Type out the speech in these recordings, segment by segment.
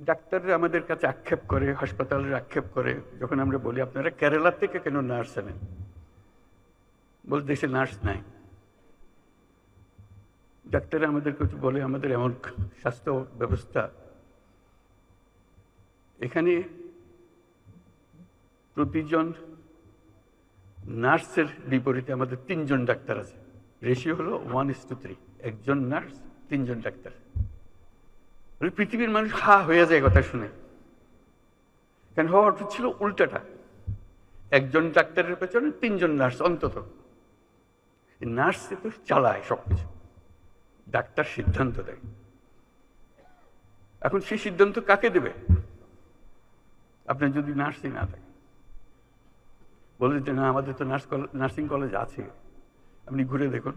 ডাক্তাররা আমাদের কাছে আক্ষেপ করে, হাসপাতালের আক্ষেপ করে, যখন আমরা বলি, আপনারা কেরালা থেকে কেন নার্স আনেন? বল দেশে নার্স নাই। ডাক্তাররা আমাদেরকে একটু বলে, আমাদের এমন স্বাস্থ্য ব্যবস্থা এখানে প্রতিজন নার্সের বিপরীতে আমাদের তিনজন ডাক্তার আছে। রেশিও হলো ওয়ান ইস টু থ্রি একজন নার্স, তিনজন ডাক্তার। পৃথিবীর মানুষ হা হয়ে যায় কথা শুনে। কেন? হওয়ার অর্থ ছিল উল্টাটা। একজন ডাক্তারের পেছনে তিনজন নার্স অন্তত। নার্স তো চালায় সবকিছু। ডাক্তার সিদ্ধান্ত দেয়। এখন সেই সিদ্ধান্ত কাকে দেবে? আপনার যদি নার্সিং না থাকে বলে যে, না, আমাদের তো নার্স নার্সিং কলেজ আছে। আপনি ঘুরে দেখুন।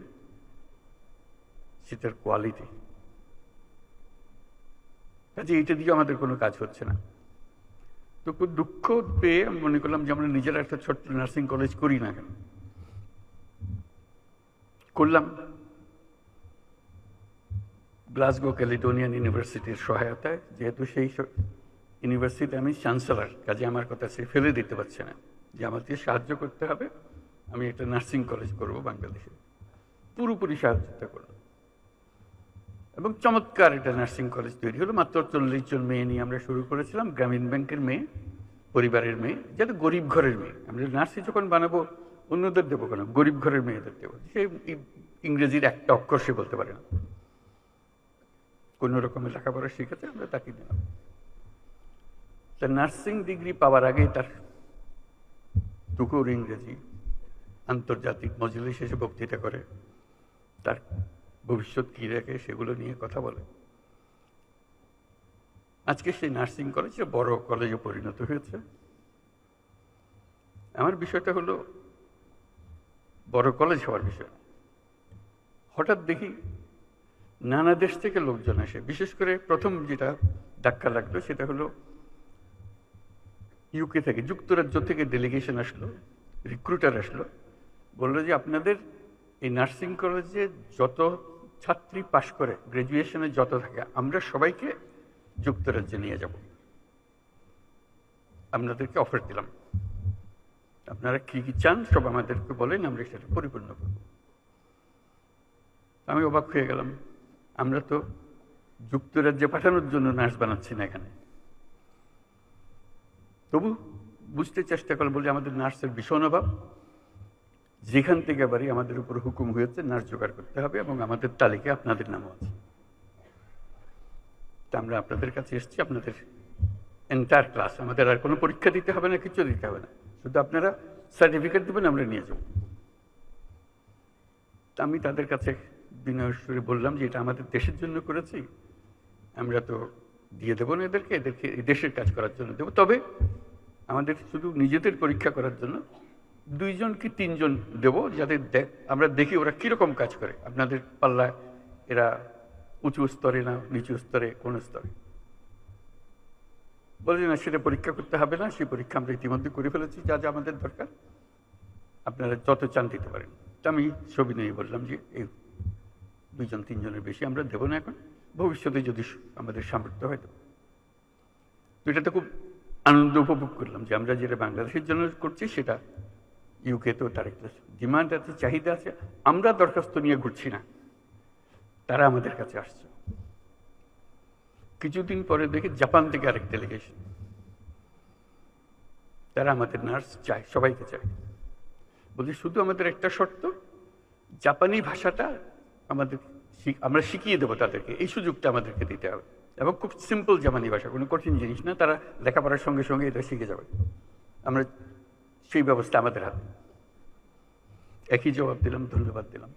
সেটার কোয়ালিটি। কাজে এটা দিয়ে আমাদের কোনো কাজ হচ্ছে না। তো খুব দুঃখ পেয়ে আমি মনে করলাম যে আমরা নিজেরা একটা ছোট্ট নার্সিং কলেজ করি না কেন? করলাম। গ্লাসগো ক্যালিডোনিয়ান ইউনিভার্সিটির সহায়তায়, যেহেতু সেই ইউনিভার্সিটি আমি চ্যান্সেলার কাজে আমার কথা সে ফেলে দিতে পারছে না। যে আমাকে সাহায্য করতে হবে, আমি একটা নার্সিং কলেজ করব বাংলাদেশে। পুরোপুরি সাহায্যতা করলাম। এবং চমৎকার একটা নার্সিং কলেজ তৈরি হলো। মাত্র চল্লিশ জন মেয়ে নিয়ে আমরা শুরু করেছিলাম, গ্রামীণ ব্যাংকের মেয়ে, পরিবারের মেয়ে যেটা গরিব ঘরের মেয়ে। আমরা নার্সিং যখন বানাবো, অন্যদের দেবো কেন? গরিব ঘরের মেয়েদের দেবো। সে ইংরেজির একটা অক্ষর সে বলতে পারে না। কোনো রকমের লেখাপড়া শিখেছে, আমরা তাকে দিলাম। তা নার্সিং ডিগ্রি পাওয়ার আগেই তার টুকুর ইংরেজি আন্তর্জাতিক মজলিস এসে বক্তৃতা করে। তার ভবিষ্যৎ কী রেখে সেগুলো নিয়ে কথা বলে। আজকে সেই নার্সিং কলেজ বড় কলেজে পরিণত হয়েছে। আমার বিষয়টা হলো বড় কলেজ হওয়ার বিষয়। হঠাৎ দেখি নানা দেশ থেকে লোকজন আসে। বিশেষ করে প্রথম যেটা ধাক্কা লাগল সেটা হলো ইউকে থেকে, যুক্তরাজ্য থেকে ডেলিগেশন আসলো রিক্রুটার আসলো। বলল যে, আপনাদের এই নার্সিং কলেজে যত ছাত্রী পাশ করে গ্র্যাজুয়েশনে যত থাকে, আমরা সবাইকে যুক্তরাজ্যে নিয়ে যাব। আপনাদেরকে অফার দিলাম। আপনারা কি কি চান, সব আমাদেরকে বলেন, আমরা সেটা পরিপূর্ণ করব। আমি অবাক হয়ে গেলাম। আমরা তো যুক্তরাজ্যে পাঠানোর জন্য নার্স বানাচ্ছি না এখানে। তবু বুঝতে চেষ্টা করলাম বলে আমাদের নার্সের ভীষণ অভাব। যেখান থেকে বাড়ি আমাদের উপর হুকুম হয়েছে, নার্স জোগাড় করতে হবে এবং আমাদের তালিকায় আপনাদের নামও আছে। আমরা আপনাদের কাছে এসেছি, আপনাদের এন্টার ক্লাস আমাদের আর কোনো পরীক্ষা দিতে হবে না, কিছু দিতে হবে না। শুধু আপনারা সার্টিফিকেট দেবেন, আমরা নিয়ে যাব। আমি তাদের কাছে বিনয় সুরে বললাম যে, এটা আমাদের দেশের জন্য করেছি, আমরা তো দিয়ে দেবো না এদেরকে এদেরকে দেশের কাজ করার জন্য দেবো। তবে আমাদের শুধু নিজেদের পরীক্ষা করার জন্য দুইজন কি তিনজন দেব? যাতে দেখ, আমরা দেখি ওরা কীরকম কাজ করে। আপনাদের পাল্লায় এরা উঁচু স্তরে না নিচু স্তরে, কোন স্তরে? বলে না, সেটা পরীক্ষা করতে হবে না সেই পরীক্ষা আমরা ইতিমধ্যে করে ফেলেছি, যা যা আমাদের দরকার। আপনারা যত চান দিতে পারেন। তা আমি ছবি নিয়ে বললাম যে, এই দুইজন, তিনজনের বেশি আমরা দেবো না এখন। ভবিষ্যতে যদি আমাদের সামর্থ্য হয় তো। এটাতে খুব আনন্দ উপভোগ করলাম যে আমরা যেটা বাংলাদেশের জন্য করছি, সেটা ইউকেতেও তার ডিমান্ড আছে, চাহিদা আছে। আমরা দরখাস্ত নিয়ে ঘুরছি না। তারা আমাদের কাছে আসছে। কিছুদিন পরে দেখি জাপান থেকে আরেক ডেলিগেশন তারা আমাদের নার্স চায়, সবাইকে চায়। বলছি, শুধু আমাদের একটা শর্ত, জাপানি ভাষাটা আমাদের আমরা শিখিয়ে দেবো তাদেরকে। এই সুযোগটা আমাদেরকে দিতে হবে। এবং খুব সিম্পল জাপানি ভাষা, কোনো কঠিন জিনিস না। তারা লেখাপড়ার সঙ্গে সঙ্গে এটা শিখে যাবে। আমরা সেই ব্যবস্থা আমাদের হাতে। একই জবাব দিলাম, ধন্যবাদ দিলাম।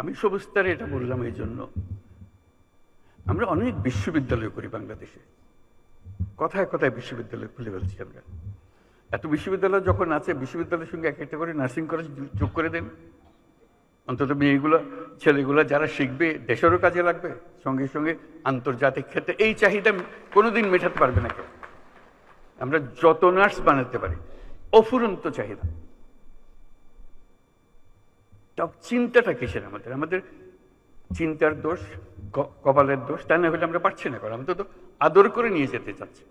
আমি সবুস্তারে এটা বললাম এই জন্য, আমরা অনেক বিশ্ববিদ্যালয় করি বাংলাদেশে। কথায় কথায় বিশ্ববিদ্যালয় খুলে ফেলছি আমরা। এত বিশ্ববিদ্যালয় যখন আছে, বিশ্ববিদ্যালয়ের সঙ্গে এক একটা করে নার্সিং কলেজ যোগ করে দেন। অন্তত মেয়েগুলো, ছেলেগুলো যারা শিখবে, দেশেরও কাজে লাগবে, সঙ্গে সঙ্গে আন্তর্জাতিক ক্ষেত্রে এই চাহিদা কোনোদিন মেটাতে পারবে না কেউ। আমরা যত নার্স বানাতে পারি, অফুরন্ত চাহিদা। চিন্তাটা কিসের আমাদের? আমাদের চিন্তার দোষ কপালের দোষ, তা না হলে আমরা পারছি না করা। আমি তো তো আদর করে নিয়ে যেতে চাচ্ছি।